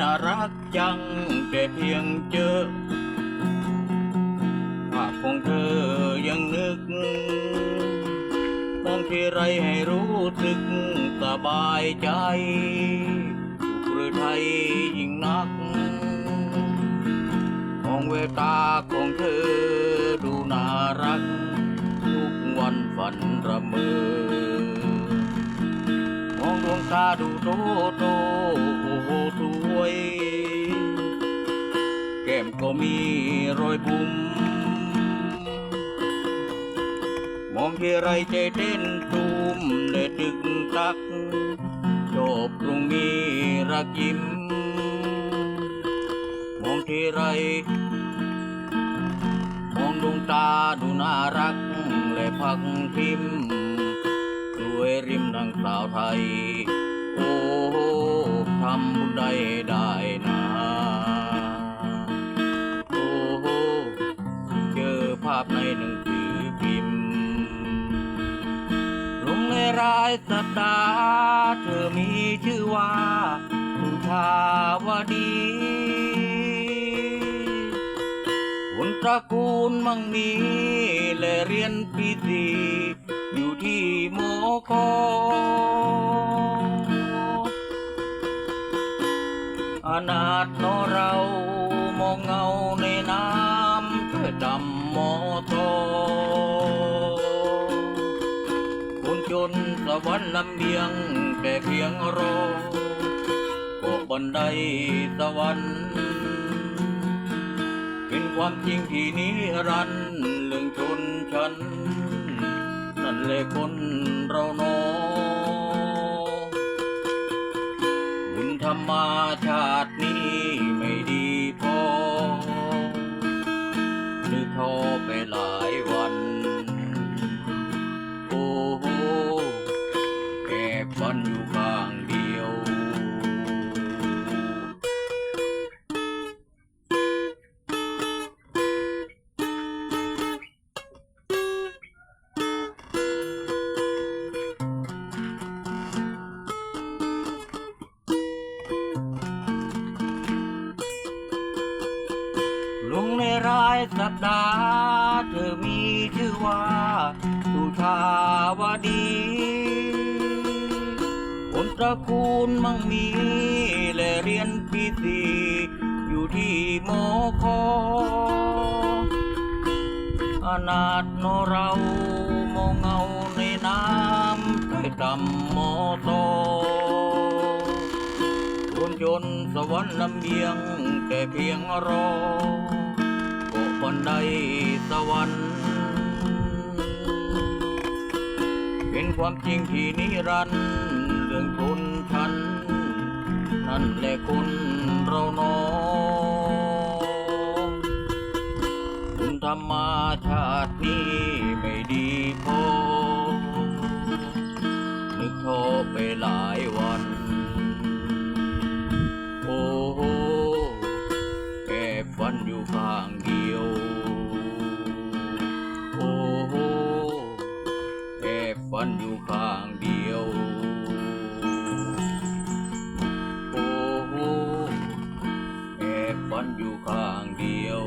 น่ารักจังแต่เพียงเจอภาพของเธอยังนึกมองทีไรให้รู้สึกสบายใจหรือไทยยิ่งนักมองเววตาของเธอดูน่ารัก ทุกวันฝันระเมอมอ ดวงตาดูโตโตโอ้โหสวย แก้มก็มีรอยบุ๋มมองที่ไรใจเต้นตูมและตึกตักจบตรงนี้รักยิ้ม มองที่ไร มองดวงตาดูน่ารัก และพักพิมพ์ วยริมดังสาวไทย โอ้ทำบุญใดได้นะโอ้เจอภาพในหนังสือพิมพ์ลงในรายสัปดาห์เธอมีชื่อว่าสุชาวดีคนตระกูลมั่งมีและเรียนปีสี อยู่ที่โมโกอนาถนอเรามองเงาในน้ำเธอดำมอโตคนจนสวรรค์ลำเบียงแต่เพียงรอก็บันไดสวรรค์เป็นความจริงที่นิรันดร์เรื่องชนชั้น นั่นแหลคนเราโนบุญธรรมาชาตินี้ ลงในรายสัปดาห์เธอมีชื่อว่าสุชาวดีคนตระกูลมั่งมีและเรียนปีสีอยู่ที่มอคออนาถเนเรามองเงาในน้ำด้วยดำมอโตคนจนสวรรค์ลำเบียงแต่เพียงรอ ก็บันไดสวรรค์เป็นความจริงที่นิรันดร์เรื่องชนชั้นนั่นแหละคนเราเนอคุณธรรมาชาตินี้ไม่ดี ฝันอยู่ข้างเดียว โอ้โหแอบฝันอยู่ข้างเดียว โอ้โหแอบฝันอยู่ข้างเดียว